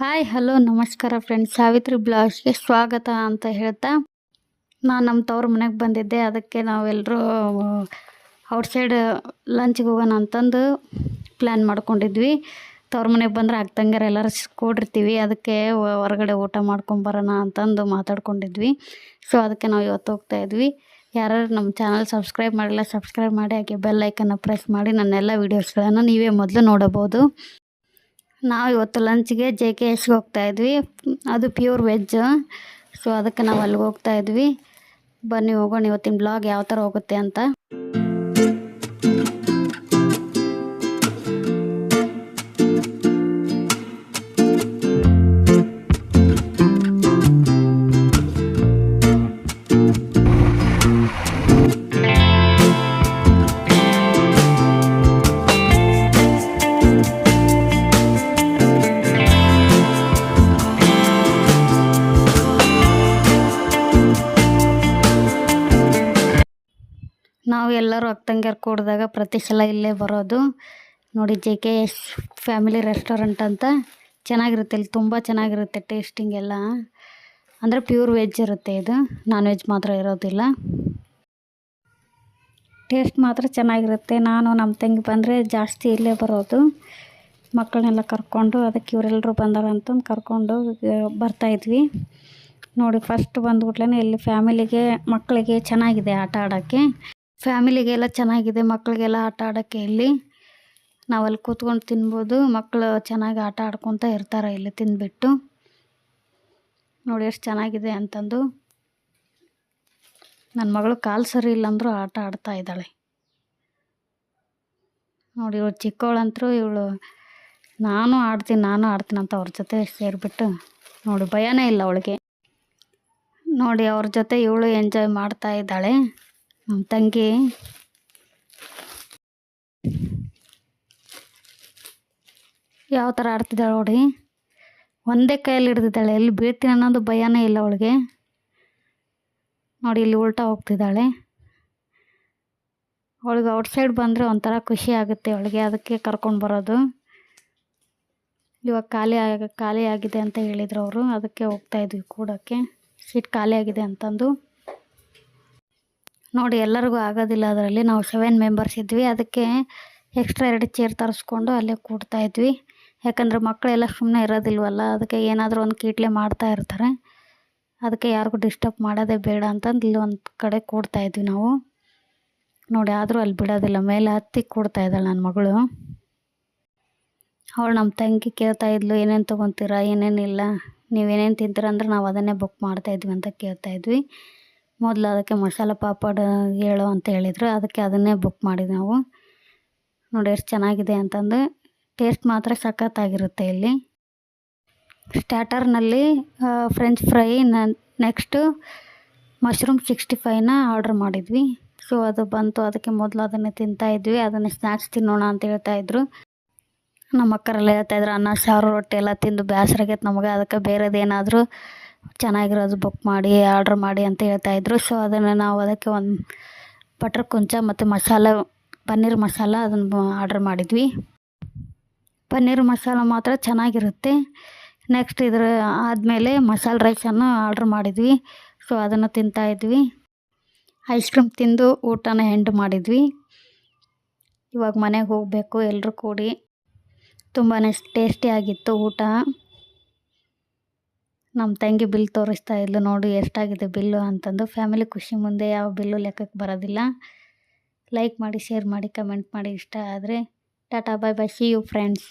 Hi hello ನಮಸ್ಕಾರ friends Savitri ಬ್ಲಾಗ್ಸ್ಗೆ ಸ್ವಾಗತ ಅಂತ ಹೇಳ್ತಾ. ನಾನು ನಮ್ಮ ತವ್ರ ಮನೆಗೆ ಬಂದಿದ್ದೆ. ಅದಕ್ಕೆ ನಾವೆಲ್ಲರೂ ಔಟ್ಸೈಡ್ ಲಂಚ್ಗೆ ಹೋಗೋಣ ಅಂತಂದು ಪ್ಲ್ಯಾನ್ ಮಾಡ್ಕೊಂಡಿದ್ವಿ. ತವ್ರ ಮನೆಗೆ ಬಂದ್ರೆ ಅಕ್ಕ ಎಲ್ಲರೂ ಕೂಡಿರ್ತೀವಿ. ಅದಕ್ಕೆ ಹೊರಗಡೆ ಊಟ ಮಾಡ್ಕೊಂಬರೋಣ ಅಂತಂದು ಮಾತಾಡ್ಕೊಂಡಿದ್ವಿ. ಸೊ ಅದಕ್ಕೆ ನಾವು ಇವತ್ತು ಹೋಗ್ತಾ ಇದ್ವಿ. ಯಾರು ನಮ್ಮ ಚಾನಲ್ ಸಬ್ಸ್ಕ್ರೈಬ್ ಮಾಡಿಲ್ಲ ಸಬ್ಸ್ಕ್ರೈಬ್ ಮಾಡಿ, ಹಾಗೆ ಬೆಲ್ ಐಕನ್ನ ಪ್ರೆಸ್ ಮಾಡಿ, ನನ್ನೆಲ್ಲ ವೀಡಿಯೋಸ್ಗಳನ್ನು ನೀವೇ ಮೊದಲು ನೋಡಬಹುದು. ನಾವು ಇವತ್ತು ಲಂಚ್ಗೆ ಜೆ ಕೆ ಎಸ್ಗೆ ಹೋಗ್ತಾ ಇದ್ವಿ. ಅದು ಪ್ಯೂರ್ ವೆಜ್ ಸೊ ಅದಕ್ಕೆ ನಾವು ಅಲ್ಲಿಗೆ ಹೋಗ್ತಾ ಇದ್ವಿ. ಬನ್ನಿ ಹೋಗೋಣ, ಇವತ್ತಿನ ಬ್ಲಾಗ್ ಯಾವ ಥರ ಹೋಗುತ್ತೆ ಅಂತ. ಎಲ್ಲರೂ ಅಕ್ಕಂಗ್ಯಾರು ಕೂಡಿದಾಗ ಪ್ರತಿ ಸಲ ಇಲ್ಲೇ ಬರೋದು. ನೋಡಿ J K S family restaurant ಅಂತ. ಚೆನ್ನಾಗಿರುತ್ತೆ ಇಲ್ಲಿ, ತುಂಬ ಚೆನ್ನಾಗಿರುತ್ತೆ ಟೇಸ್ಟಿಂಗ್ ಎಲ್ಲ. ಅಂದರೆ ಪ್ಯೂರ್ ವೆಜ್ ಇರುತ್ತೆ ಇದು. ನಾನ್ ವೆಜ್ ಮಾತ್ರ ಇರೋದಿಲ್ಲ. ಟೇಸ್ಟ್ ಮಾತ್ರ ಚೆನ್ನಾಗಿರುತ್ತೆ. ನಾನು ನಮ್ಮ ತಂಗಿ ಬಂದರೆ ಜಾಸ್ತಿ ಇಲ್ಲೇ ಬರೋದು. ಮಕ್ಕಳನ್ನೆಲ್ಲ ಕರ್ಕೊಂಡು ಅದಕ್ಕೆ ಇವರೆಲ್ಲರೂ ಬಂದಾರ ಅಂತಂದು ಕರ್ಕೊಂಡು ಬರ್ತಾಯಿದ್ವಿ ನೋಡಿ ಫಸ್ಟ್ ಬಂದ್ಬಿಟ್ಲೇ ಇಲ್ಲಿ ಫ್ಯಾಮಿಲಿಗೆ ಮಕ್ಕಳಿಗೆ ಚೆನ್ನಾಗಿದೆ ಆಟ ಆಡೋಕ್ಕೆ. ಫ್ಯಾಮಿಲಿಗೆಲ್ಲ ಚೆನ್ನಾಗಿದೆ, ಮಕ್ಕಳಿಗೆಲ್ಲ ಆಟ ಆಡೋಕ್ಕೆ ಇಲ್ಲಿ ನಾವು ಅಲ್ಲಿ ಕೂತ್ಕೊಂಡು ತಿನ್ಬೋದು, ಮಕ್ಕಳು ಚೆನ್ನಾಗಿ ಆಟ ಆಡ್ಕೊತ ಇರ್ತಾರೆ ಇಲ್ಲಿ ತಿಂದ್ಬಿಟ್ಟು. ನೋಡಿ ಎಷ್ಟು ಚೆನ್ನಾಗಿದೆ ಅಂತಂದು. ನನ್ನ ಮಗಳು ಕಾಲು ಸರಿ ಇಲ್ಲ ಅಂದರೂ ಆಟ ಆಡ್ತಾ ಇದ್ದಾಳೆ. ನೋಡಿ ಇವಳು ಚಿಕ್ಕವಳಂತರೂ ಇವಳು ನಾನು ಆಡ್ತೀನಿ ನಾನು ಆಡ್ತೀನಿ ಅಂತ ಅವ್ರ ಜೊತೆ ಸೇರಿಬಿಟ್ಟು. ನೋಡಿ ಭಯನೇ ಇಲ್ಲ ಅವಳಿಗೆ. ನೋಡಿ ಅವ್ರ ಜೊತೆ ಇವಳು ಎಂಜಾಯ್ ಮಾಡ್ತಾ ಇದ್ದಾಳೆ. ನಮ್ಮ ತಂಗಿ. ಯಾವ ಥರ ಆಡ್ತಿದ್ದಾಳೆ ನೋಡಿ. ಒಂದೇ ಕೈಯಲ್ಲಿ ಹಿಡ್ದಿದ್ದಾಳೆ. ಎಲ್ಲಿ ಬೀಳ್ತೀನಿ ಅನ್ನೋದು ಭಯನೇ ಇಲ್ಲ ಅವಳಿಗೆ. ನೋಡಿ, ಇಲ್ಲಿ ಉಲ್ಟಾ ಹೋಗ್ತಿದ್ದಾಳೆ. ಅವಳಿಗೆ ಔಟ್ಸೈಡ್ ಬಂದರೆ ಒಂಥರ ಖುಷಿ ಆಗುತ್ತೆ ಅವಳಿಗೆ. ಅದಕ್ಕೆ ಕರ್ಕೊಂಡು ಬರೋದು. ಇವಾಗ ಖಾಲಿ ಆಗ, ಖಾಲಿ ಆಗಿದೆ ಅಂತ ಹೇಳಿದ್ರು ಅವರು. ಅದಕ್ಕೆ ಹೋಗ್ತಾ ಇದ್ವಿ ಕೂಡೋಕ್ಕೆ. ಸೀಟ್ ಖಾಲಿ ಆಗಿದೆ ಅಂತಂದು. ನೋಡಿ, ಎಲ್ಲರಿಗೂ ಆಗೋದಿಲ್ಲ. ಅದರಲ್ಲಿ ನಾವು ಸೆವೆನ್ ಮೆಂಬರ್ಸ್ ಇದ್ವಿ. ಅದಕ್ಕೆ ಎಕ್ಸ್ಟ್ರಾ ಎರಡು ಚೇರ್ ತರಿಸ್ಕೊಂಡು ಅಲ್ಲೇ ಕೂಡ್ತಾ ಇದ್ವಿ. ಯಾಕಂದರೆ ಮಕ್ಕಳೆಲ್ಲ ಸುಮ್ಮನೆ ಇರೋದಿಲ್ವಲ್ಲ, ಅದಕ್ಕೆ ಏನಾದರೂ ಒಂದು ಕೀಟ್ಲೆ ಮಾಡ್ತಾ ಇರ್ತಾರೆ. ಅದಕ್ಕೆ ಯಾರಿಗೂ ಡಿಸ್ಟರ್ಬ್ ಮಾಡೋದೇ ಬೇಡ ಅಂತಂದು ಇಲ್ಲಿ ಒಂದು ಕಡೆ ಕೂಡ್ತಾ ಇದ್ವಿ ನಾವು. ನೋಡಿ, ಆದರೂ ಅಲ್ಲಿ ಬಿಡೋದಿಲ್ಲ. ಮೇಲೆ ಹತ್ತಿ ಕೂಡ್ತಾ ಇದ್ದಾಳೆ ನನ್ನ ಮಗಳು. ಅವಳು ನಮ್ಮ ತಂಗಿ ಕೇಳ್ತಾ ಇದ್ಲು, ಏನೇನು ತೊಗೊತೀರಾ? ಏನೇನಿಲ್ಲ ನೀವೇನೇನು ತಿಂತೀರ? ಅಂದ್ರೆ ನಾವು ಅದನ್ನೇ ಬುಕ್ ಮಾಡ್ತಾಯಿದ್ವಿ ಅಂತ ಕೇಳ್ತಾ ಇದ್ವಿ. ಮೊದಲು ಅದಕ್ಕೆ ಮಸಾಲೆ ಪಾಪಡ್ ಹೇಳು ಅಂತ ಹೇಳಿದ್ರು. ಅದಕ್ಕೆ ಅದನ್ನೇ ಬುಕ್ ಮಾಡಿದ್ದು ನಾವು. ನೋಡಿ ಎಷ್ಟು ಚೆನ್ನಾಗಿದೆ ಅಂತಂದು. ಟೇಸ್ಟ್ ಮಾತ್ರ ಸಖತ್ತಾಗಿರುತ್ತೆ ಇಲ್ಲಿ. ಸ್ಟಾರ್ಟರ್ನಲ್ಲಿ french fry next mushroom sixty ಫೈವ್ನ order ಮಾಡಿದ್ವಿ. ಸೊ ಅದು ಬಂತು. ಅದಕ್ಕೆ ಮೊದಲು ಅದನ್ನೇ ತಿಂತಾಯಿದ್ವಿ ಅದನ್ನು ಸ್ನ್ಯಾಕ್ಸ್ ತಿನ್ನೋಣ ಅಂತ ಹೇಳ್ತಾ ಇದ್ರು. ನಮ್ಮ ಅಕ್ಕರೆಲ್ಲ ಹೇಳ್ತಾಯಿದ್ರು ಅನ್ನ, ಸಾರು, ರೊಟ್ಟಿ ಎಲ್ಲ ತಿಂದು ಬೇಸರಾಗೈತೆ ನಮಗೆ. ಅದಕ್ಕೆ ಬೇರೆದೇನಾದರೂ ಚೆನ್ನಾಗಿರೋದು ಬುಕ್ ಮಾಡಿ ಆರ್ಡ್ರ್ ಮಾಡಿ ಅಂತ ಹೇಳ್ತಾಯಿದ್ರು ಸೊ ಅದನ್ನು ನಾವು ಅದಕ್ಕೆ ಒಂದು ಬಟ್ರ್ ಕುಂಚ ಮತ್ತು ಮಸಾಲೆ, ಪನ್ನೀರ್ ಮಸಾಲ ಅದನ್ನು ಆರ್ಡ್ರ್ ಮಾಡಿದ್ವಿ. ಪನ್ನೀರ್ ಮಸಾಲ ಮಾತ್ರ ಚೆನ್ನಾಗಿರುತ್ತೆ. ನೆಕ್ಸ್ಟ್ ಇದ್ರ ಆದಮೇಲೆ ಮಸಾಲೆ ರೈಸನ್ನು ಆರ್ಡ್ರ್ ಮಾಡಿದ್ವಿ. ಸೊ ಅದನ್ನು ತಿಂತಾಯಿದ್ವಿ ಐಸ್ ಕ್ರೀಮ್ ತಿಂದು ಊಟನ ಎಂಡ್ ಮಾಡಿದ್ವಿ. ಇವಾಗ ಮನೆಗೆ ಹೋಗಬೇಕು ಎಲ್ಲರೂ ಕೂಡಿ. ತುಂಬಾ ಟೇಸ್ಟಿಯಾಗಿತ್ತು ಊಟ. ನಮ್ಮ ತಂಗಿ ಬಿಲ್ ತೋರಿಸ್ತಾ ಇದ್ಲು, ನೋಡಿ ಎಷ್ಟಾಗಿದೆ ಬಿಲ್ಲು ಅಂತಂದು. ಫ್ಯಾಮಿಲಿ ಖುಷಿ ಮುಂದೆ ಯಾವ ಬಿಲ್ಲು ಲೆಕ್ಕಕ್ಕೆ ಬರೋದಿಲ್ಲ. ಲೈಕ್ ಮಾಡಿ ಶೇರ್ ಮಾಡಿ ಕಮೆಂಟ್ ಮಾಡಿ ಇಷ್ಟ ಆದರೆ. Tata bye bye see you friends